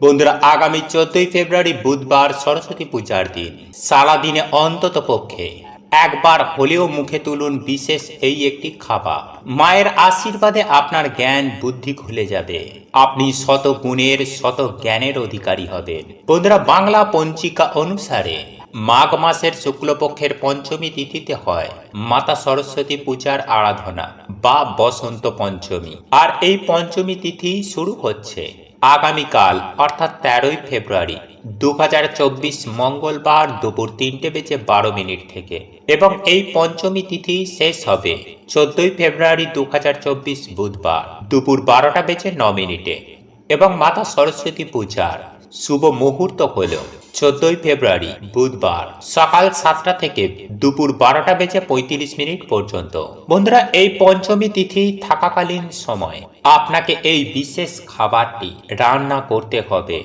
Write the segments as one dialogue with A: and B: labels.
A: বন্ধুরা, আগামী চোদ্দই ফেব্রুয়ারি বুধবার সরস্বতী পূজার দিন। সারাদিনে অন্তত পক্ষে একবার হলেও মুখে তুলুন বিশেষ এই একটি খাবার। মায়ের আশীর্বাদে আপনার জ্ঞান, বুদ্ধি খুলে যাবে। আপনি শত গুণের, শত জ্ঞানের অধিকারী হবেন। বন্ধুরা, বাংলা পঞ্চিকা অনুসারে মাঘ মাসের শুক্লপক্ষের পঞ্চমী তিথিতে হয় মাতা সরস্বতী পূজার আরাধনা বা বসন্ত পঞ্চমী। আর এই পঞ্চমী তিথি শুরু হচ্ছে আগামীকাল, অর্থাৎ তেরোই ফেব্রুয়ারি দু হাজার চব্বিশ মঙ্গলবার দুপুর তিনটে বেজে বারো মিনিট থেকে। এবং এই পঞ্চমী তিথি শেষ হবে চোদ্দই ফেব্রুয়ারি দু হাজার চব্বিশ বুধবার, দুপুর বারোটা বেজে ন মিনিটে। এবং মাতা সরস্বতী পূজার শুভ মুহূর্ত হল চোদ্দই ফেব্রুয়ারি বুধবার, সকাল সাতটা থেকে দুপুর বারোটা বেজে পঁয়ত্রিশ মিনিট পর্যন্ত। বন্ধুরা, এই পঞ্চমী তিথি থাকাকালীন সময় আপনাকে এই বিশেষ খাবারটি রান্না করতে হবে।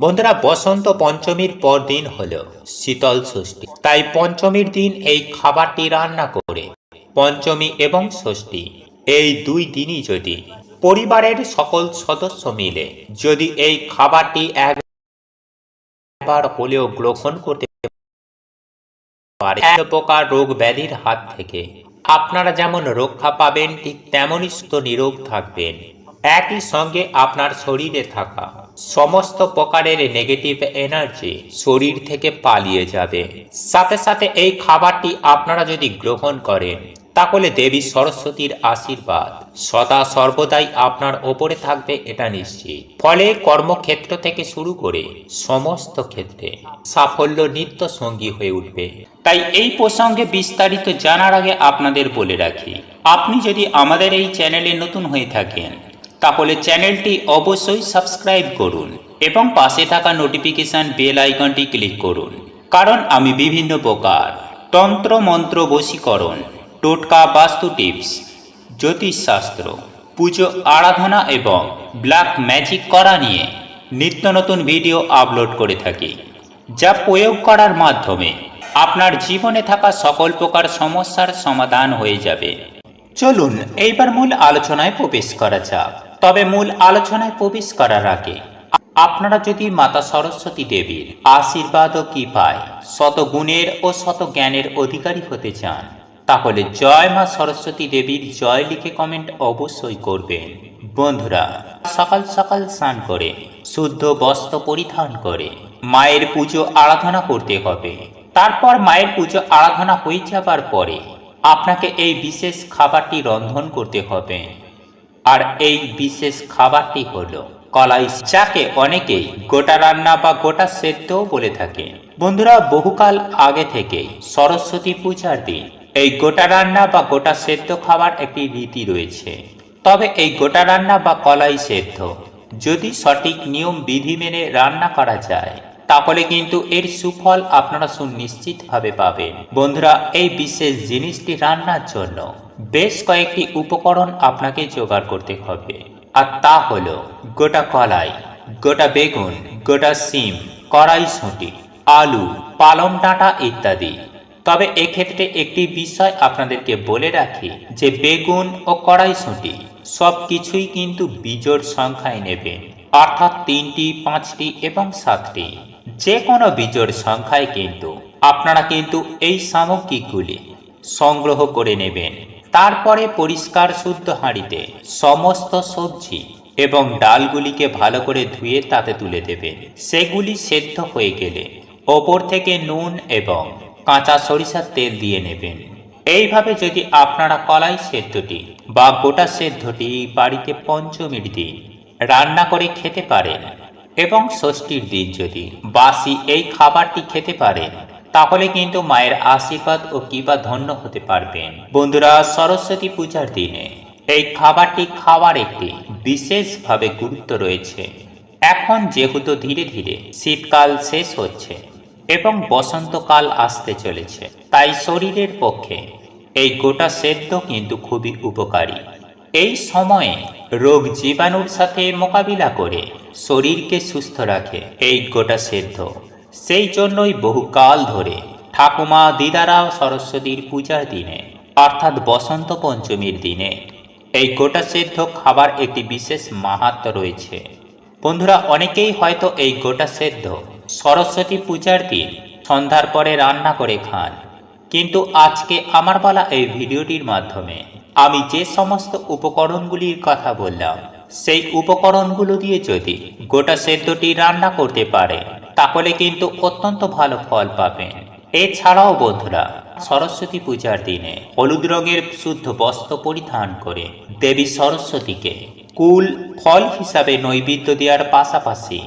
A: বন্ধুরা, বসন্ত পঞ্চমীর পর দিন হল শীতল ষষ্ঠী। তাই পঞ্চমীর দিন এই খাবারটি রান্না করে পঞ্চমী এবং ষষ্ঠী এই দুই দিনই যদি পরিবারের সকল সদস্য মিলে যদি এই খাবারটি একবার হলেও গ্রহণ করতে পারে প্রকার রোগ ব্যাধির হাত থেকে আপনারা যেমন রক্ষা পাবেন, ঠিক তেমনই সুস্থ নিরোগ থাকবেন। একই সঙ্গে আপনার শরীরে থাকা সমস্ত প্রকারের নেগেটিভ এনার্জি শরীর থেকে পালিয়ে যাবে। সাথে সাথে এই খাবারটি আপনারা যদি গ্রহণ করেন তাহলে দেবী সরস্বতীর আশীর্বাদ। সদা সর্বদাই আপনার ওপরে থাকবে, এটা নিশ্চিত। ফলে কর্মক্ষেত্র থেকে শুরু করে সমস্ত ক্ষেত্রে সাফল্য নিত্য সঙ্গী হয়ে উঠবে। তাই এই প্রসঙ্গে বিস্তারিত জানার আগে আপনাদের বলে রাখি, আপনি যদি আমাদের এই চ্যানেলে নতুন হয়ে থাকেন, তাহলে চ্যানেলটি অবশ্যই সাবস্ক্রাইব করুন এবং পাশে থাকা নোটিফিকেশন বেল আইকনটি ক্লিক করুন। কারণ আমি বিভিন্ন প্রকার তন্ত্র মন্ত্র বশীকরণ টোটকা বাস্তু টিপস, জ্যোতিষশাস্ত্র, পুজো আরাধনা এবং ব্ল্যাক ম্যাজিক করা নিয়ে নিত্য নতুন ভিডিও আপলোড করে থাকি, যা প্রয়োগ করার মাধ্যমে আপনার জীবনে থাকা সকল প্রকার সমস্যার সমাধান হয়ে যাবে। চলুন, এইবার মূল আলোচনায় প্রবেশ করা যাক। তবে মূল আলোচনায় প্রবেশ করার আগে, আপনারা যদি মাতা সরস্বতী দেবীর আশীর্বাদ ও কি পায় শত গুণের ও শত জ্ঞানের অধিকারী হতে চান তাহলে জয় মা সরস্বতী দেবীর জয় লিখে কমেন্ট অবশ্যই করবেন। বন্ধুরা, সকাল সকাল স্নান করে, শুদ্ধ বস্ত্র পরিধান করে, মায়ের পুজো আরাধনা করতে হবে। তারপর মায়ের পুজো আরাধনা হয়ে যাবার পরে আপনাকে এই বিশেষ খাবারটি রন্ধন করতে হবে। আর এই বিশেষ খাবারটি হলো কলাই যাকে অনেকেই গোটা রান্না বা গোটা সেদ্ধও বলে থাকে বন্ধুরা, বহুকাল আগে থেকে সরস্বতী পূজার দিন এই গোটা রান্না বা গোটা সেদ্ধ খাবার একটি রীতি রয়েছে। তবে এই গোটা রান্না বা কলাই সেদ্ধ যদি সঠিক নিয়ম বিধি মেনে রান্না করা যায়, তাহলে কিন্তু এর সুফল আপনারা সুনিশ্চিতভাবে পাবেন। বন্ধুরা, এই বিশেষ জিনিসটি রান্নার জন্য বেশ কয়েকটি উপকরণ আপনাকে জোগাড় করতে হবে। আর তা হলো গোটা কলাই, গোটা বেগুন, গোটা সিম, কড়াইশুঁটি, আলু, পালং ডাঁটা ইত্যাদি। তবে এক্ষেত্রে একটি বিষয় আপনাদেরকে বলে রাখি যে বেগুন ও কড়াইশুঁটি সব কিছুই কিন্তু বিজোড় সংখ্যায় নেবেন, অর্থাৎ তিনটি, পাঁচটি এবং সাতটি। যে কোনো বিজোড় সংখ্যায় কিন্তু আপনারা কিন্তু এই সামগ্রীগুলি সংগ্রহ করে নেবেন। তারপরে পরিষ্কার শুদ্ধ হাঁড়িতে সমস্ত সবজি এবং ডালগুলিকে ভালো করে ধুয়ে তাতে তুলে দেবেন। সেগুলি সেদ্ধ হয়ে গেলে ওপর থেকে নুন এবং কাঁচা সরিষার তেল দিয়ে নেবেন। এইভাবে যদি আপনারা কলাই সেদ্ধটি বা গোটা সেদ্ধটি বাড়িতে পঞ্চমীর দিন রান্না করে খেতে পারেন এবং ষষ্ঠীর দিন যদি বাসি এই খাবারটি খেতে পারেন, তাহলে কিন্তু মায়ের আশীর্বাদ ও কিবা ধন্য হতে পারবেন। বন্ধুরা, সরস্বতী পূজার দিনে এই খাবারটি খাওয়ার একটি বিশেষভাবে গুরুত্ব রয়েছে। এখন যেহেতু ধীরে ধীরে শীতকাল শেষ হচ্ছে এবং বসন্তকাল আসতে চলেছে। তাই শরীরের পক্ষে এই গোটা সেদ্ধ কিন্তু খুবই উপকারী। এই সময়ে রোগ জীবাণুর সাথে মোকাবিলা করে শরীরকে সুস্থ রাখে এই গোটা সেদ্ধ। সেই জন্যই বহুকাল ধরে ঠাকুমা, দিদারা সরস্বতীর পূজার দিনে, অর্থাৎ বসন্ত পঞ্চমীর দিনে এই গোটা সেদ্ধ খাবার একটি বিশেষ মাহাত্ম রয়েছে। বন্ধুরা, অনেকেই হয়তো এই গোটা সেদ্ধ সরস্বতী পূজার দিন সন্ধ্যার পরে রান্না করে খান। কিন্তু আজকে আমার বলা এই ভিডিওটির মাধ্যমে আমি যে সমস্ত উপকরণগুলির কথা বললাম, সেই উপকরণগুলো দিয়ে যদি গোটা সেদ্ধটি রান্না করতে পারে, তাহলে কিন্তু অত্যন্ত ভালো ফল পাবেন। এছাড়াও বন্ধুরা, সরস্বতী পূজার দিনে হলুদ রঙের শুদ্ধ বস্ত্র পরিধান করে দেবী সরস্বতীকে কুল ফল হিসাবে নৈবেদ্য দেওয়ার পাশাপাশি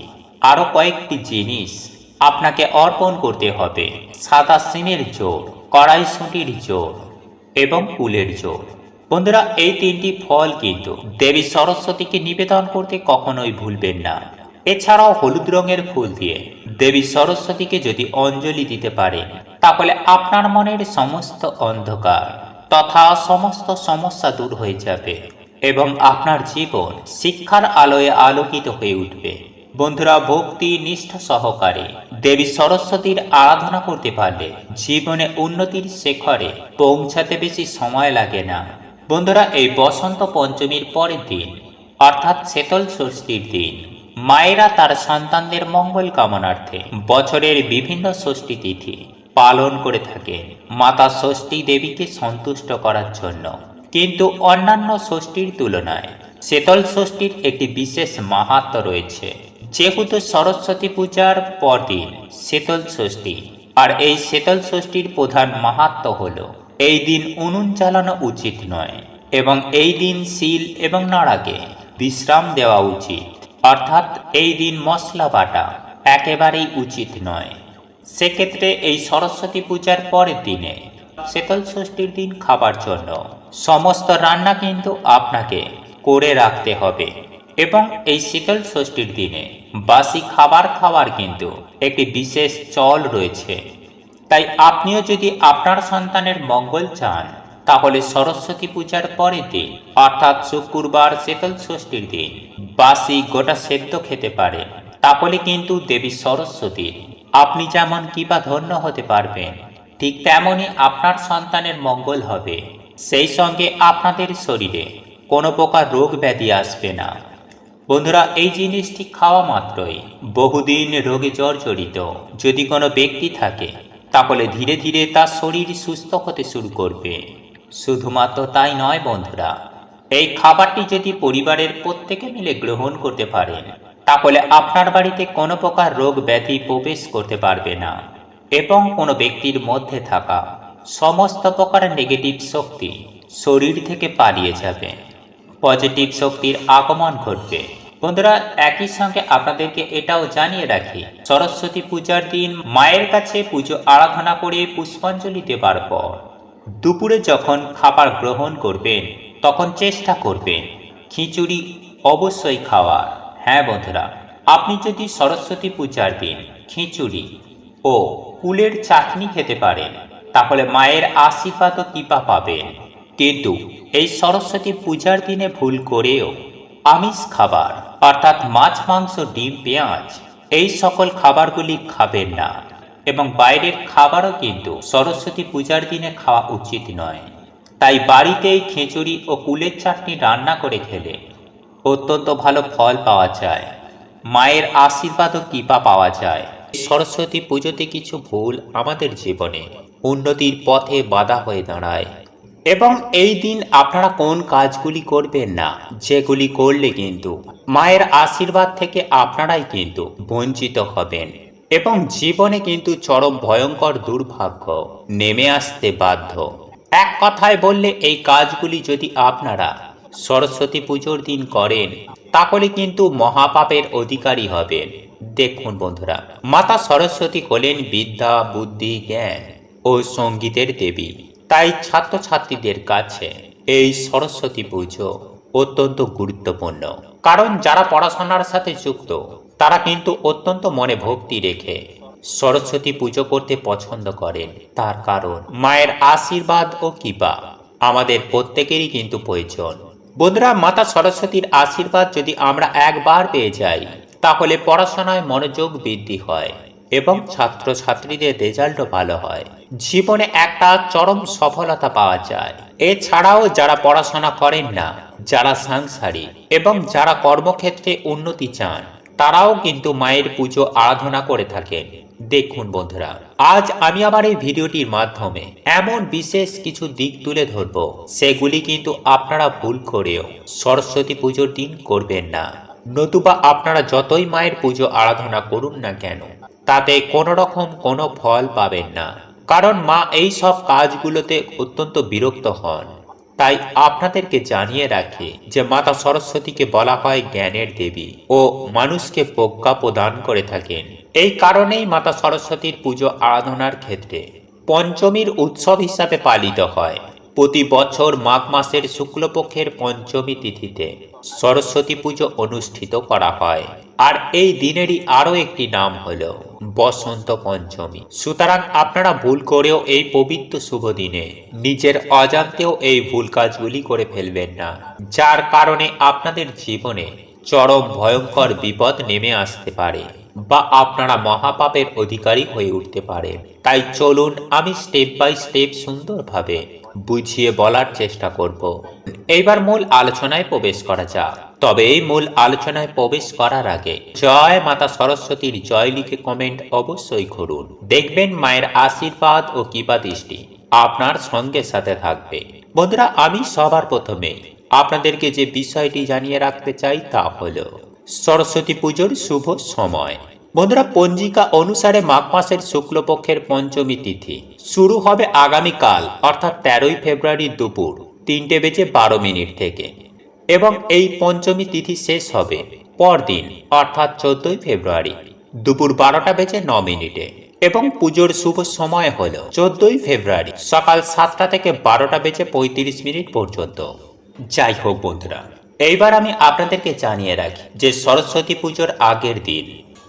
A: আরও কয়েকটি জিনিস আপনাকে অর্পণ করতে হবে। সাদা সিমের জোর, কড়াইশুঁটির জোর এবং কুলের জোর। বন্ধুরা, এই তিনটি ফল কিন্তু দেবী সরস্বতীকে নিবেদন করতে কখনোই ভুলবেন না। এছাড়াও হলুদ রঙের ফুল দিয়ে দেবী সরস্বতীকে যদি অঞ্জলি দিতে পারেন, তাহলে আপনার মনের সমস্ত অন্ধকার তথা সমস্ত সমস্যা দূর হয়ে যাবে এবং আপনার জীবন শিক্ষার আলোয় আলোকিত হয়ে উঠবে। বন্ধুরা, ভক্তি, নিষ্ঠা সহকারে দেবী সরস্বতীর আরাধনা করতে পারলে জীবনে উন্নতির শেখরে পৌঁছাতে বেশি সময় লাগে না। বন্ধুরা, এই বসন্ত পঞ্চমীর পরের দিন, অর্থাৎ শীতল ষষ্ঠীর দিন, মায়েরা তার সন্তানদের মঙ্গল কামনার্থে বছরের বিভিন্ন ষষ্ঠী তিথি পালন করে থাকেন মাতা ষষ্ঠী দেবীকে সন্তুষ্ট করার জন্য। কিন্তু অন্যান্য ষষ্ঠীর তুলনায় শীতল ষষ্ঠীর একটি বিশেষ মাহাত্ম রয়েছে। যেহেতু সরস্বতী পূজার পরদিন শীতল ষষ্ঠী, আর এই শীতল ষষ্ঠীর প্রধান মাহাত্ম হল, এই দিন উনুন চালানো উচিত নয়, এবং এই দিন শিল এবং নাড়াকে বিশ্রাম দেওয়া উচিত। অর্থাৎ এই দিন মশলা বাটা একেবারেই উচিত নয়। সেক্ষেত্রে এই সরস্বতী পূজার পরের দিনে শীতল ষষ্ঠীর দিন খাবার জন্য সমস্ত রান্না কিন্তু আপনাকে করে রাখতে হবে। এবং এই শীতল ষষ্ঠীর দিনে বাসি খাবার খাওয়ার কিন্তু একটি বিশেষ চল রয়েছে। তাই আপনিও যদি আপনার সন্তানের মঙ্গল চান, তাহলে সরস্বতী পূজার পরের দিন, অর্থাৎ শুক্রবার শীতল ষষ্ঠীর দিন, বাসি গোটা সেদ্ধ খেতে পারেন। তাহলে কিন্তু দেবী সরস্বতী, আপনি যেমন কিবা ধন্য হতে পারবেন, ঠিক তেমনই আপনার সন্তানের মঙ্গল হবে। সেই সঙ্গে আপনাদের শরীরে কোনো প্রকার রোগ ব্যাধি আসবে না। বন্ধুরা, এই জিনিসটি খাওয়া মাত্রই। বহুদিন রোগে জর্জরিত। যদি কোনো ব্যক্তি থাকে, তাহলে ধীরে ধীরে তার শরীর সুস্থ হতে শুরু করবে। শুধুমাত্র তাই নয় বন্ধুরা, এই খাবারটি যদি পরিবারের প্রত্যেকে মিলে গ্রহণ করতে পারেন, তাহলে আপনার বাড়িতে কোনো প্রকার রোগ ব্যাধি প্রবেশ করতে পারবে না। এবং কোনো ব্যক্তির মধ্যে থাকা সমস্ত প্রকার নেগেটিভ শক্তি শরীর থেকে পালিয়ে যাবে। পজিটিভ শক্তির আগমন ঘটবে। বন্ধুরা, একই সঙ্গে আপনাদেরকে এটাও জানিয়ে রাখি, সরস্বতী পূজার দিন মায়ের কাছে পুজো আরাধনা করে পুষ্পাঞ্জলি দেবার পর, দুপুরে যখন খাবার গ্রহণ করবেন, তখন চেষ্টা করবেন খিচুড়ি অবশ্যই খাওয়ার। হ্যাঁ বন্ধুরা, আপনি যদি সরস্বতী পূজার দিন খিচুড়ি ও কুলের চাটনি খেতে পারেন, তাহলে মায়ের আশীর্বাদ ও কৃপা পাবেন। কিন্তু এই সরস্বতী পূজার দিনে ভুল করেও আমিষ খাবার, অর্থাৎ মাছ, মাংস, ডিম, পেঁয়াজ, এই সকল খাবারগুলি খাবেন না এবং বাইরের খাবারও কিন্তু সরস্বতী পূজার দিনে খাওয়া উচিত নয়। তাই বাড়িতেই খিচুড়ি ও কুলের চাটনি রান্না করে খেলে অত্যন্ত ভালো ফল পাওয়া যায়। মায়ের আশীর্বাদ ও কৃপা পাওয়া যায়। সরস্বতী পুজোতে কিছু ভুল আমাদের জীবনে উন্নতির পথে বাধা হয়ে দাঁড়ায়। এবং এই দিন আপনারা কোন কাজগুলি করবেন না, যেগুলি করলে কিন্তু মায়ের আশীর্বাদ থেকে আপনারাই কিন্তু বঞ্চিত হবেন এবং জীবনে কিন্তু চরম ভয়ঙ্কর দুর্ভাগ্য নেমে আসতে বাধ্য। এক কথায় বললে এই কাজগুলি যদি আপনারা সরস্বতী পুজোর দিন করেন, তাহলে কিন্তু মহাপাপের অধিকারী হবেন। দেখুন বন্ধুরা, মাতা সরস্বতী হলেন বিদ্যা, বুদ্ধি, জ্ঞান ও সঙ্গীতের দেবী। তাই ছাত্রছাত্রীদের কাছে এই সরস্বতী পুজো অত্যন্ত গুরুত্বপূর্ণ। কারণ যারা পড়াশোনার সাথে যুক্ত, তারা কিন্তু অত্যন্ত মনে ভক্তি রেখে সরস্বতী পুজো করতে পছন্দ করেন। তার কারণ, মায়ের আশীর্বাদ ও কৃপা আমাদের প্রত্যেকেরই কিন্তু প্রয়োজন। বন্ধুরা, মাতা সরস্বতীর আশীর্বাদ যদি আমরা একবার পেয়ে যাই, তাহলে পড়াশোনায় মনোযোগ বৃদ্ধি হয়। এবং ছাত্রছাত্রীদের রেজাল্টও ভালো হয়। জীবনে একটা চরম সফলতা পাওয়া যায়। এছাড়াও যারা পড়াশোনা করেন না, যারা সাংসারিক এবং যারা কর্মক্ষেত্রে উন্নতি চান, তারাও কিন্তু মায়ের পুজো আরাধনা করে থাকেন। দেখুন বন্ধুরা, আজ আমি আবার এই ভিডিওটির মাধ্যমে এমন বিশেষ কিছু দিক তুলে ধরব। সেগুলি কিন্তু আপনারা ভুল করেও সরস্বতী পুজোর দিন করবেন না। নতুবা আপনারা যতই মায়ের পুজো আরাধনা করুন না কেন তাতে কোনো রকম কোনো ফল পাবেন না। কারণ মা এই সব কাজগুলোতে অত্যন্ত বিরক্ত হন। তাই আপনাদেরকে জানিয়ে রাখি যে মাতা সরস্বতীকে বলা হয় জ্ঞানের দেবী ও মানুষকে প্রজ্ঞা প্রদান করে থাকেন। এই কারণেই মাতা সরস্বতীর পুজো আরাধনার ক্ষেত্রে পঞ্চমীর উৎসব হিসাবে পালিত হয়। প্রতি বছর মাঘ মাসের শুক্লপক্ষের পঞ্চমী তিথিতে সরস্বতী পুজো অনুষ্ঠিত করা হয়। আর এই দিনেরই আরও একটি নাম হলো বসন্ত পঞ্চমী। সুতরাং আপনারা ভুল করেও এই পবিত্র শুভ দিনে নিজের অজান্তেও এই ভুল কাজগুলি করে ফেলবেন না, যার কারণে আপনাদের জীবনে চরম ভয়ঙ্কর বিপদ নেমে আসতে পারে। বা আপনারা মহাপাপের অধিকারী হয়ে উঠতে পারে তাই চলুন আমি স্টেপ বাই স্টেপ সুন্দরভাবে বুঝিয়ে বলার চেষ্টা করব। এইবার মূল আলোচনায় প্রবেশ করা যাক। তবে এই মূল আলোচনায় প্রবেশ করার আগে জয় মাতা সরস্বতীর জয় লিখে কমেন্ট অবশ্যই করুন। দেখবেন মায়ের আশীর্বাদ ও কৃপা দৃষ্টি আপনার সঙ্গে সাথে থাকবে। বন্ধুরা, আমি সবার প্রথমে আপনাদেরকে যে বিষয়টি জানিয়ে রাখতে চাই তা হলো সরস্বতী পুজোর শুভ সময়। বন্ধুরা, পঞ্জিকা অনুসারে মাঘ মাসের শুক্লপক্ষের পঞ্চমী তিথি। শুরু হবে আগামীকাল, অর্থাৎ তেরোই ফেব্রুয়ারি দুপুর, তিনটে বেজে বারো মিনিট থেকে। এবং এই পঞ্চমী তিথি শেষ হবে পরদিন, অর্থাৎ চোদ্দই ফেব্রুয়ারি, দুপুর বারোটা বেজে ন মিনিটে। এবং পুজোর শুভ সময় হল চোদ্দই ফেব্রুয়ারি, সকাল সাতটা থেকে বারোটা বেজে পঁয়ত্রিশ মিনিট পর্যন্ত। যাই হোক বন্ধুরা এইবার আমি আপনাদেরকে জানিয়ে রাখি যে সরস্বতী পুজোর আগের দিন,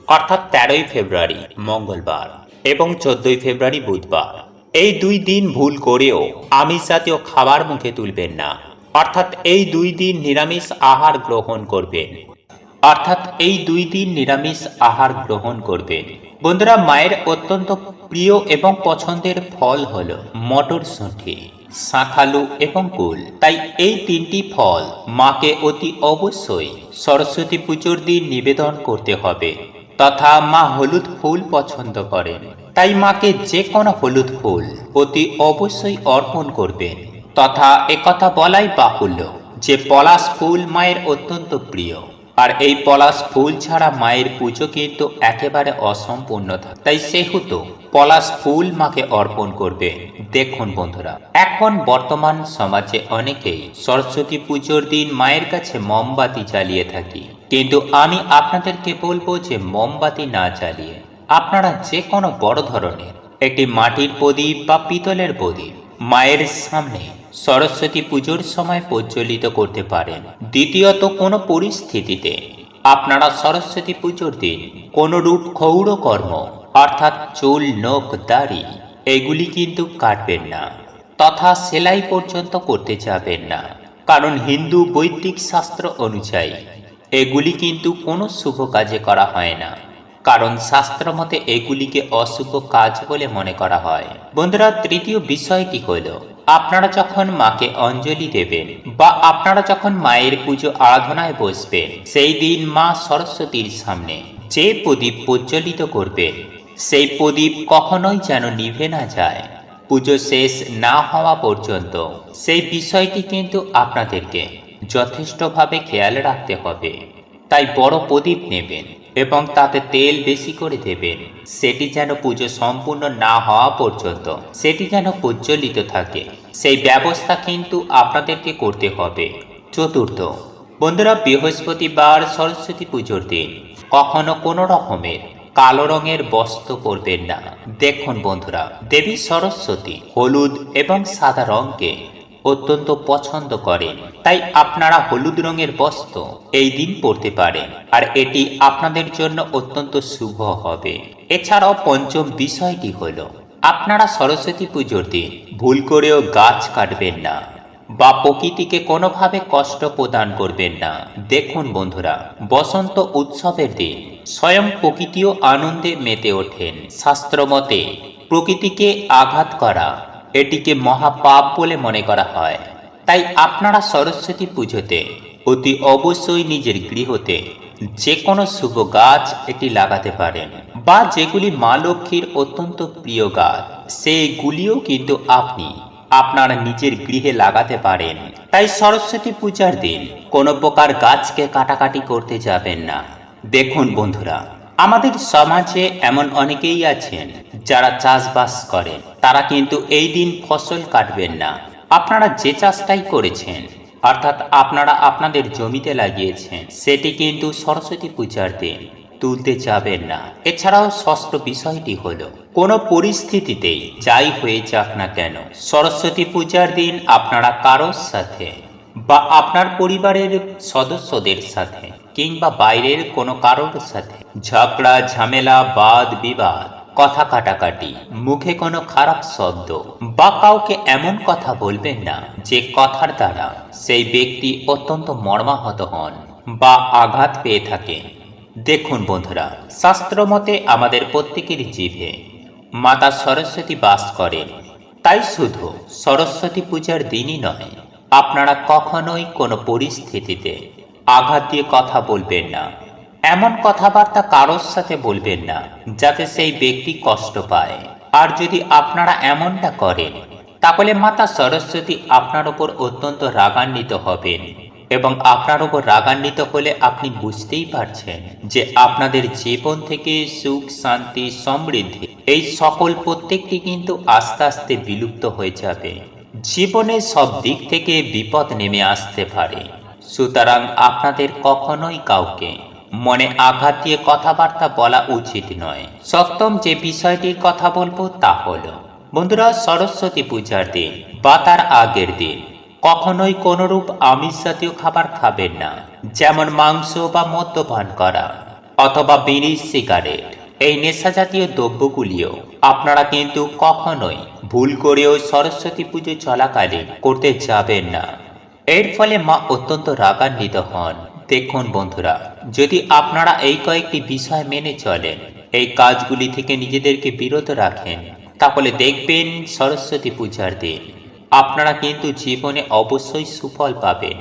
A: অর্থাৎ তেরোই ফেব্রুয়ারি, মঙ্গলবার এবং চোদ্দই ফেব্রুয়ারি বুধবার, এই দুই দিন ভুল করেও আমিষ জাতীয় খাবার মুখে তুলবেন না। অর্থাৎ এই দুই দিন নিরামিষ আহার গ্রহণ করবেন। অর্থাৎ এই দুই দিন নিরামিষ আহার গ্রহণ করবেন। বন্ধুরা, মায়ের অত্যন্ত প্রিয় এবং পছন্দের ফল হল মটরশুঁটি। শাঁখালু এবং কুল। তাই এই তিনটি ফল মাকে অতি অবশ্যই সরস্বতী পুজোর দিন নিবেদন করতে হবে, তথা মা হলুদ ফুল পছন্দ করেন। তাই মাকে যে কোনো হলুদ ফুল অতি অবশ্যই অর্পণ করবেন, তথা একথা বলাই বাহুল্য যে পলাশ ফুল মায়ের অত্যন্ত প্রিয়। আর এই পলাশ ফুল ছাড়া মায়ের পুজো কিন্তু একেবারে অসম্পূর্ণ থাকে। তাই সেহেতু পলাশ ফুল মাকে অর্পণ করবে। দেখুন বন্ধুরা, এখন বর্তমান সমাজে অনেকেই সরস্বতী পুজোর দিন মায়ের কাছে মোমবাতি জ্বালিয়ে থাকি। কিন্তু আমি আপনাদেরকে বলব যে মোমবাতি না জ্বালিয়ে আপনারা যে কোনো বড় ধরনের একটি মাটির প্রদীপ বা পিতলের প্রদীপ মায়ের সামনে সরস্বতী পুজোর সময় প্রজ্বলিত করতে পারেন। দ্বিতীয়ত কোনো পরিস্থিতিতে আপনারা সরস্বতী পুজোর দিন কোনো রূপ ক্ষৌর কর্ম অর্থাৎ চুল, নখ, দাড়ি, এগুলি কিন্তু কাটবেন না, তথা সেলাই পর্যন্ত করতে যাবেন না, কারণ হিন্দু বৈদিক শাস্ত্র অনুযায়ী এগুলি কিন্তু কোনো শুভ কাজে করা হয় না, কারণ শাস্ত্র মতে এগুলিকে অশুভ কাজ বলে মনে করা হয়। বন্ধুরা, তৃতীয় বিষয়টি হল, আপনারা যখন মাকে অঞ্জলি দেবেন বা আপনারা যখন মায়ের পুজো আরাধনায় বসবেন, সেই দিন মা সরস্বতীর সামনে যে প্রদীপ প্রজ্বলিত করবেন সেই প্রদীপ কখনোই যেন নিভে না যায়। পুজো শেষ না হওয়া পর্যন্ত সেই বিষয়টি কিন্তু আপনাদেরকে যথেষ্টভাবে খেয়াল রাখতে হবে। তাই বড় প্রদীপ নেবেন এবং তাতে তেল বেশি করে দেবেন। সেটি যেন পুজো সম্পূর্ণ না হওয়া পর্যন্ত সেটি যেন প্রজ্বলিত থাকে। সেই ব্যবস্থা কিন্তু আপনাদেরকে করতে হবে। চতুর্থ, বন্ধুরা বৃহস্পতিবার সরস্বতী পুজোর দিন। কখনো কোনো রকমের কালো রঙের বস্ত্র পরবেন না। দেখুন বন্ধুরা, দেবী সরস্বতী হলুদ এবং সাদা রঙকে অত্যন্ত পছন্দ করেন। তাই আপনারা হলুদ রঙের বস্ত্র এই দিন পরতে পারেন আর এটি আপনাদের জন্য অত্যন্ত শুভ হবে। এছাড়াও পঞ্চম বিষয়টি হলো, আপনারা সরস্বতী পুজোর দিন ভুল করেও গাছ কাটবেন না। বা প্রকৃতিকে কোনোভাবে কষ্ট প্রদান করবেন না। দেখুন বন্ধুরা, বসন্ত উৎসবের দিন। স্বয়ং প্রকৃতিও আনন্দে মেতে ওঠেন। শাস্ত্রমতে প্রকৃতিকে আঘাত করা এটিকে মহাপাপ বলে মনে করা হয়। তাই আপনারা সরস্বতী পুজোতে অতি অবশ্যই নিজের গৃহতে যে কোনো শুভ গাছ এটি লাগাতে পারেন বা যেগুলি মা লক্ষ্মীর অত্যন্ত প্রিয় গাছ সেগুলিও কিন্তু আপনি আপনার নিজের গৃহে লাগাতে পারেন। তাই সরস্বতী পূজার দিন কোনো প্রকার গাছকে কাটাকাটি করতে যাবেন না। দেখুন বন্ধুরা, আমাদের সমাজে এমন অনেকেই আছেন যারা চাষবাস করেন। তারা কিন্তু এই দিন ফসল কাটবেন না। আপনারা যে চাষটাই করেছেন, অর্থাৎ আপনারা আপনাদের জমিতে লাগিয়েছেন, সেটি কিন্তু সরস্বতী পূজার দিন। তুলতে যাবেন না। এছাড়াও ষষ্ঠ বিষয়টি হলো, কোনো পরিস্থিতিতেই যাই হয়ে যাক না কেন, সরস্বতী পূজার দিন আপনারা কারোর সাথে বা আপনার পরিবারের সদস্যদের সাথে কিংবা বাইরের কোনো কারোর সাথে ঝগড়া, ঝামেলা, বাদ, বিবাদ, কথা কাটাকাটি, মুখে কোনো খারাপ শব্দ বা কাউকে এমন কথা বলবেন না যে কথার দ্বারা সেই ব্যক্তি অত্যন্ত মর্মাহত হন বা আঘাত পেয়ে থাকেন। দেখুন বন্ধুরা শাস্ত্রমতে আমাদের প্রত্যেকের জিভে মাতা সরস্বতী বাস করেন তাই শুধু সরস্বতী পূজার দিনই নয়, আপনারা কখনোই কোনো পরিস্থিতিতে আঘাত দিয়ে কথা বলবেন না। এমন কথাবার্তা কারোর সাথে বলবেন না, যাতে সেই ব্যক্তি কষ্ট পায়। আর যদি আপনারা এমনটা করেন, তাহলে মাতা সরস্বতী আপনার ওপর অত্যন্ত রাগান্বিত হবেন। এবং আপনার ওপর রাগান্বিত হলে আপনি বুঝতেই পারছেন যে আপনাদের জীবন থেকে সুখ, শান্তি, সমৃদ্ধি এই সকল প্রত্যেকটি কিন্তু আস্তে আস্তে বিলুপ্ত হয়ে যাবে। জীবনের সব দিক থেকে বিপদ নেমে আসতে পারে। সুতরাং আপনাদের কখনোই কাউকে মনে আঘাত দিয়ে কথাবার্তা বলা উচিত নয়। সপ্তম যে বিষয়টির কথা বলব তা হলো, বন্ধুরা, সরস্বতী পূজার দিন বা তার আগের দিন। কখনোই কোনরূপ আমিষ জাতীয় খাবার খাবেন না, যেমন মাংস বা মদ্যপান করা, অথবা বিড়ি, সিগারেট। এই নেশা জাতীয় দ্রব্যগুলিও আপনারা কিন্তু কখনোই ভুল করেও সরস্বতী পুজো চলাকালীন করতে যাবেন না। এর ফলে মা অত্যন্ত রাগান্বিত হন। দেখুন বন্ধুরা, যদি আপনারা এই কয়েকটি বিষয় মেনে চলেন, এই কাজগুলি থেকে নিজেদেরকে বিরত রাখেন, তাহলে দেখবেন সরস্বতী পূজার দিন আপনারা কিন্তু জীবনে অবশ্যই সুফল পাবেন,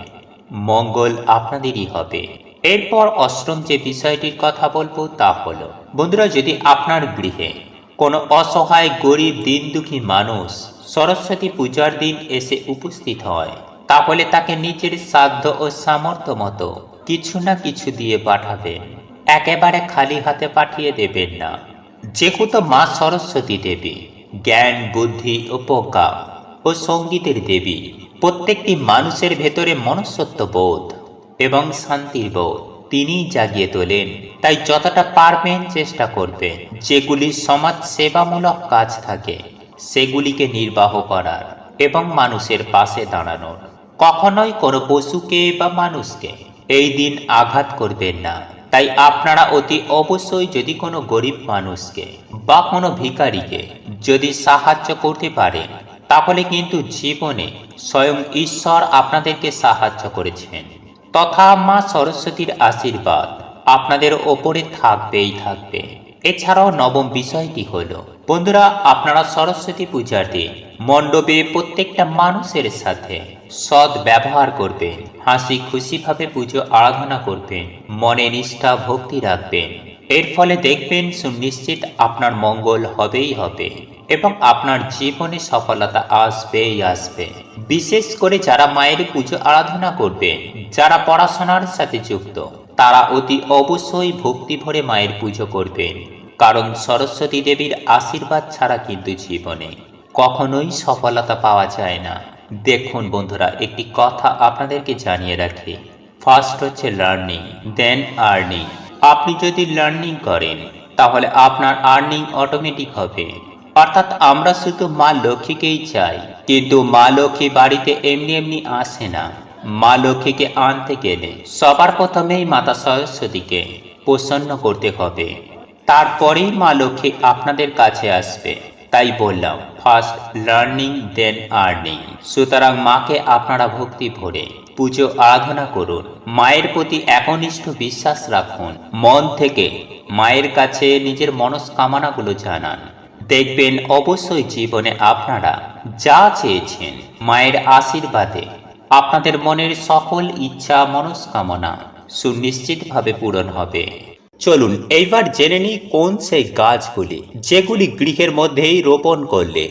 A: মঙ্গল আপনাদেরই হবে। এরপর অষ্টম যে বিষয়টির কথা বলব তা হলো, বন্ধুরা যদি আপনার গৃহে কোনো অসহায়, গরিব দিন দুঃখী মানুষ সরস্বতী পূজার দিন এসে উপস্থিত হয়, তাহলে তাকে নিজের সাধ্য ও সামর্থ্য মতো কিছু না কিছু দিয়ে পাঠাবেন। একেবারে খালি হাতে পাঠিয়ে দেবেন না। যেহেতু মা সরস্বতী দেবী, জ্ঞান, বুদ্ধি ও প্রজ্ঞা ও সঙ্গীতের দেবী। প্রত্যেকটি মানুষের ভেতরে মনস্তত্ব বোধ এবং শান্তির বোধ। তিনিই জাগিয়ে তোলেন। তাই যতটা পারবেন চেষ্টা করবেন। যেগুলি সমাজ সেবামূলক কাজ থাকে, সেগুলিকে নির্বাহ করার এবং মানুষের পাশে দাঁড়ানোর। কখনোই কোনো পশুকে বা মানুষকে এই দিন আঘাত করবেন না। তাই আপনারা অতি অবশ্যই যদি কোনো গরিব মানুষকে বা কোনো ভিখারিকে যদি সাহায্য করতে পারেন তাহলে কিন্তু জীবনে স্বয়ং ঈশ্বর আপনাদেরকে সাহায্য করেছেন। তথা মা সরস্বতীর আশীর্বাদ আপনাদের ওপরে থাকবেই থাকবে। এছাড়াও নবম বিষয়টি হল, বন্ধুরা, আপনারা সরস্বতী পূজার দিন মণ্ডপে প্রত্যেকটা মানুষের সাথে সৎ ব্যবহার করবেন, হাসি খুশিভাবে পুজো আরাধনা করবেন, মনে নিষ্ঠা, ভক্তি রাখবেন। এর ফলে দেখবেন সুনিশ্চিত আপনার মঙ্গল হবেই হবে। এবং আপনার জীবনে সফলতা আসবেই আসবে। বিশেষ করে যারা মায়ের পুজো আরাধনা করবে, যারা পড়াশোনার সাথে যুক্ত, তারা অতি অবশ্যই ভক্তি ভরে মায়ের পুজো করবেন কারণ সরস্বতী দেবীর আশীর্বাদ ছাড়া কিন্তু জীবনে কখনোই সফলতা পাওয়া যায় না। দেখুন বন্ধুরা, একটি কথা আপনাদেরকে জানিয়ে রাখি। ফার্স্ট হচ্ছে লার্নিং দেন আর্নিং আপনি যদি লার্নিং করেন, তাহলে আপনার আর্নিং অটোমেটিক হবে। অর্থাৎ আমরা শুধু মা লক্ষ্মীকেই চাই, কিন্তু মা লক্ষ্মী বাড়িতে এমনি এমনি আসে না। মা লক্ষ্মীকে আনতে গেলে সবার প্রথমেই মাতা সরস্বতীকে প্রসন্ন করতে হবে। তারপরেই মা লক্ষ্মী আপনাদের কাছে আসবে। তাই বললাম ফার্স্ট লার্নিং দেন আর্নিং সুতরাং মাকে আপনারা ভক্তি ভরে পুজো আরাধনা করুন। মায়ের প্রতি একনিষ্ঠ বিশ্বাস রাখুন। মন থেকে মায়ের কাছে নিজের মনস্কামনাগুলো জানান। দেখবেন অবশ্যই জীবনে আপনারা যা চেয়েছেন মায়ের আশীর্বাদে। আপনাদের মনের সকল ইচ্ছা, মনস্কামনা সুনিশ্চিতভাবে পূরণ হবে। চলুন, এইবার জেনে নিই কোন সেই গাছগুলি যেগুলি গৃহের মধ্যেই রোপণ করলে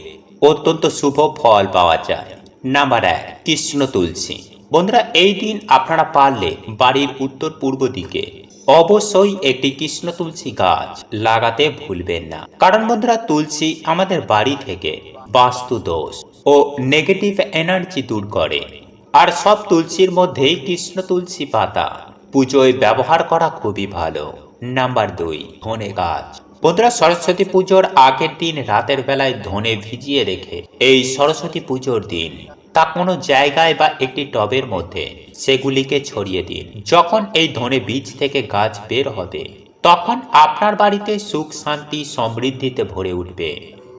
A: অত্যন্ত শুভ ফল পাওয়া যায়। নাম্বার এক, কৃষ্ণ তুলসী। বন্ধুরা, এই দিন আপনারা পারলে বাড়ির উত্তর পূর্ব দিকে অবশ্যই একটি কৃষ্ণ তুলসী গাছ লাগাতে ভুলবেন না। কারণ বন্ধুরা, তুলসী আমাদের বাড়ি থেকে বাস্তু দোষ ও নেগেটিভ এনার্জি দূর করে। আর সব তুলসীর মধ্যেই কৃষ্ণ তুলসী পাতা। পুজোয় ব্যবহার করা খুবই ভালো। নাম্বার দুই, ধনে গাছ। বন্ধুরা, সরস্বতী পুজোর আগের দিন রাতের বেলায় ধনে ভিজিয়ে রেখে এই সরস্বতী পুজোর দিন তা কোনো জায়গায় বা একটি টবের মধ্যে সেগুলিকে ছড়িয়ে দিন। যখন এই ধনে বীজ থেকে গাছ বের হবে, তখন আপনার বাড়িতে সুখ, শান্তি, সমৃদ্ধিতে ভরে উঠবে।